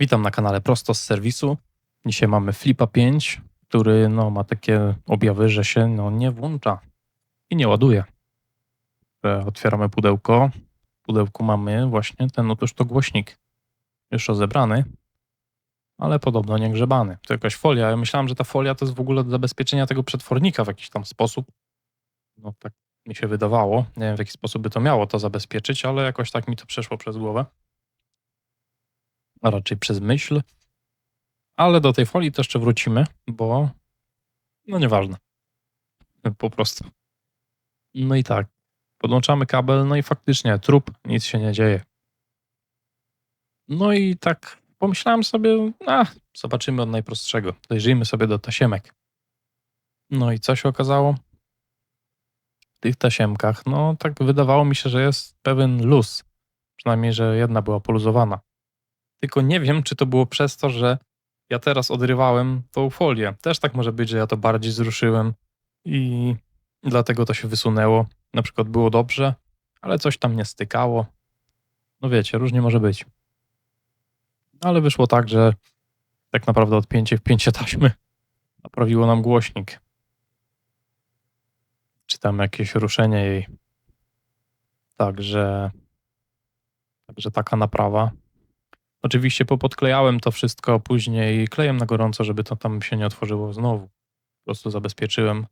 Witam na kanale Prosto z serwisu. Dzisiaj mamy Flipa 5, który no, ma takie objawy, że się no, nie włącza i nie ładuje. E, Otwieramy pudełko. W pudełku mamy właśnie ten otóż to głośnik. Już rozebrany, ale podobno nie grzebany. To jakaś folia. Ja myślałem, że ta folia to jest w ogóle do zabezpieczenia tego przetwornika w jakiś tam sposób. No tak mi się wydawało. Nie wiem w jaki sposób by to miało to zabezpieczyć, ale jakoś tak mi to przeszło przez głowę a raczej przez myśl. Ale do tej folii też jeszcze wrócimy, bo no nieważne. Po prostu. No i tak. Podłączamy kabel, no i faktycznie trup, nic się nie dzieje. No i tak pomyślałem sobie, a zobaczymy od najprostszego. Zajrzyjmy sobie do tasiemek. No i co się okazało? W tych tasiemkach, no tak wydawało mi się, że jest pewien luz. Przynajmniej, że jedna była poluzowana. Tylko nie wiem, czy to było przez to, że ja teraz odrywałem tą folię. Też tak może być, że ja to bardziej zruszyłem i dlatego to się wysunęło. Na przykład było dobrze, ale coś tam nie stykało. No wiecie, różnie może być. Ale wyszło tak, że tak naprawdę odpięcie w pięcie taśmy naprawiło nam głośnik. Czy tam jakieś ruszenie jej. Także, także taka naprawa. Oczywiście popodklejałem to wszystko później klejem na gorąco, żeby to tam się nie otworzyło znowu. Po prostu zabezpieczyłem,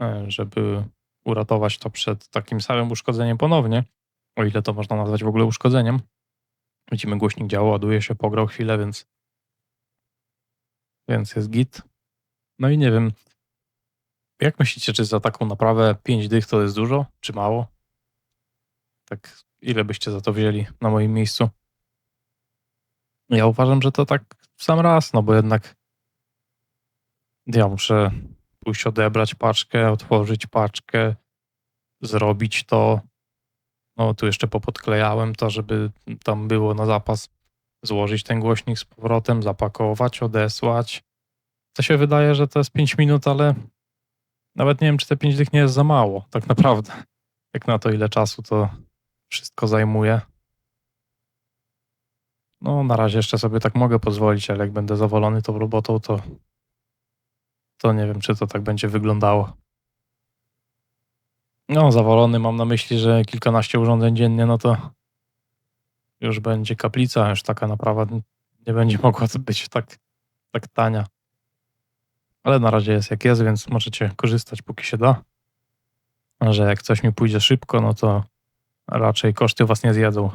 e, żeby uratować to przed takim samym uszkodzeniem ponownie, o ile to można nazwać w ogóle uszkodzeniem. Widzimy, głośnik działa, ładuje się, pograł chwilę, więc, więc jest git. No i nie wiem, jak myślicie, czy za taką naprawę 5 dych to jest dużo, czy mało? Tak, ile byście za to wzięli na moim miejscu? Ja uważam, że to tak w sam raz, no bo jednak ja muszę pójść odebrać paczkę, otworzyć paczkę, zrobić to. No tu jeszcze popodklejałem to, żeby tam było na zapas złożyć ten głośnik z powrotem, zapakować, odesłać. To się wydaje, że to jest 5 minut, ale nawet nie wiem, czy te 5 dych nie jest za mało, tak naprawdę. Jak na to, ile czasu to wszystko zajmuje. No, na razie jeszcze sobie tak mogę pozwolić, ale jak będę zawolony tą robotą, to, to nie wiem, czy to tak będzie wyglądało. No, zawolony mam na myśli, że kilkanaście urządzeń dziennie, no to już będzie kaplica, już taka naprawa nie będzie mogła być tak, tak tania. Ale na razie jest jak jest, więc możecie korzystać póki się da. Że jak coś mi pójdzie szybko, no to raczej koszty was nie zjedzą.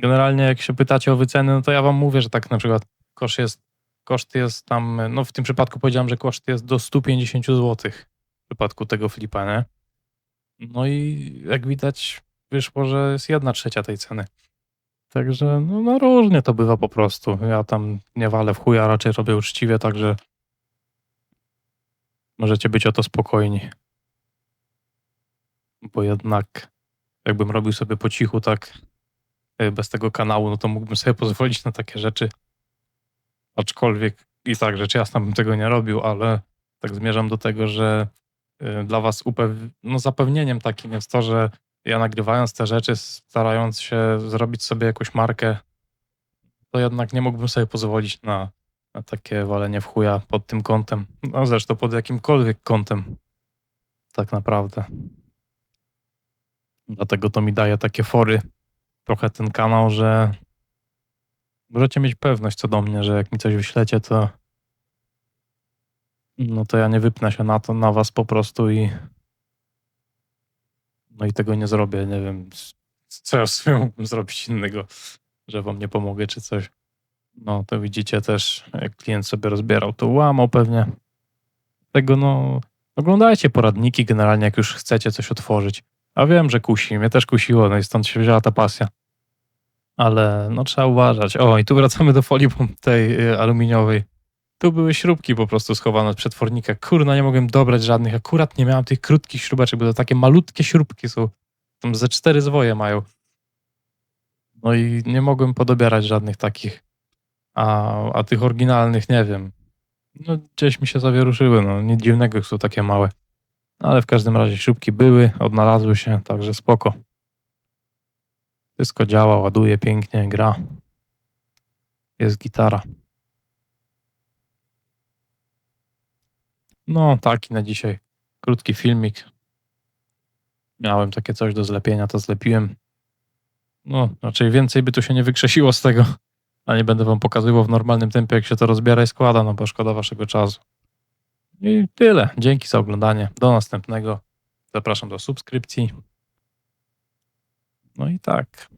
Generalnie jak się pytacie o wyceny, no to ja wam mówię, że tak na przykład koszt jest, koszt jest tam, no w tym przypadku powiedziałem, że koszt jest do 150 zł w przypadku tego flipa, nie? No i jak widać wyszło, że jest jedna trzecia tej ceny. Także no, no różnie to bywa po prostu. Ja tam nie walę w chuja, raczej robię uczciwie, także możecie być o to spokojni. Bo jednak jakbym robił sobie po cichu tak bez tego kanału, no to mógłbym sobie pozwolić na takie rzeczy. Aczkolwiek i tak, rzecz jasna bym tego nie robił, ale tak zmierzam do tego, że e, dla was upew- no zapewnieniem takim jest to, że ja nagrywając te rzeczy, starając się zrobić sobie jakąś markę, to jednak nie mógłbym sobie pozwolić na, na takie walenie w chuja pod tym kątem. No zresztą pod jakimkolwiek kątem. Tak naprawdę. Dlatego to mi daje takie fory trochę ten kanał, że możecie mieć pewność co do mnie, że jak mi coś wyślecie, to no to ja nie wypnę się na to, na was po prostu i no i tego nie zrobię. Nie wiem, co ja sobie mógłbym zrobić innego, że wam nie pomogę czy coś. No to widzicie też, jak klient sobie rozbierał, to łamał pewnie. Tego no, oglądajcie poradniki generalnie, jak już chcecie coś otworzyć. A wiem, że kusi, mnie też kusiło, no i stąd się wzięła ta pasja ale no trzeba uważać. O, i tu wracamy do folii tej y, aluminiowej. Tu były śrubki po prostu schowane od przetwornika. Kurna, nie mogłem dobrać żadnych. Akurat nie miałem tych krótkich śrubeczek, bo to takie malutkie śrubki są. Tam ze cztery zwoje mają. No i nie mogłem podobierać żadnych takich. A, a tych oryginalnych nie wiem. No gdzieś mi się zawieruszyły, no nic dziwnego, są takie małe. Ale w każdym razie śrubki były, odnalazły się, także spoko. Wszystko działa, ładuje pięknie, gra. jest gitara. No, taki na dzisiaj. Krótki filmik. Miałem takie coś do zlepienia, to zlepiłem. No, raczej więcej by tu się nie wykrzesiło z tego. A nie będę wam pokazywał w normalnym tempie, jak się to rozbiera i składa, no bo szkoda waszego czasu. I tyle. Dzięki za oglądanie. Do następnego. Zapraszam do subskrypcji. No i tak.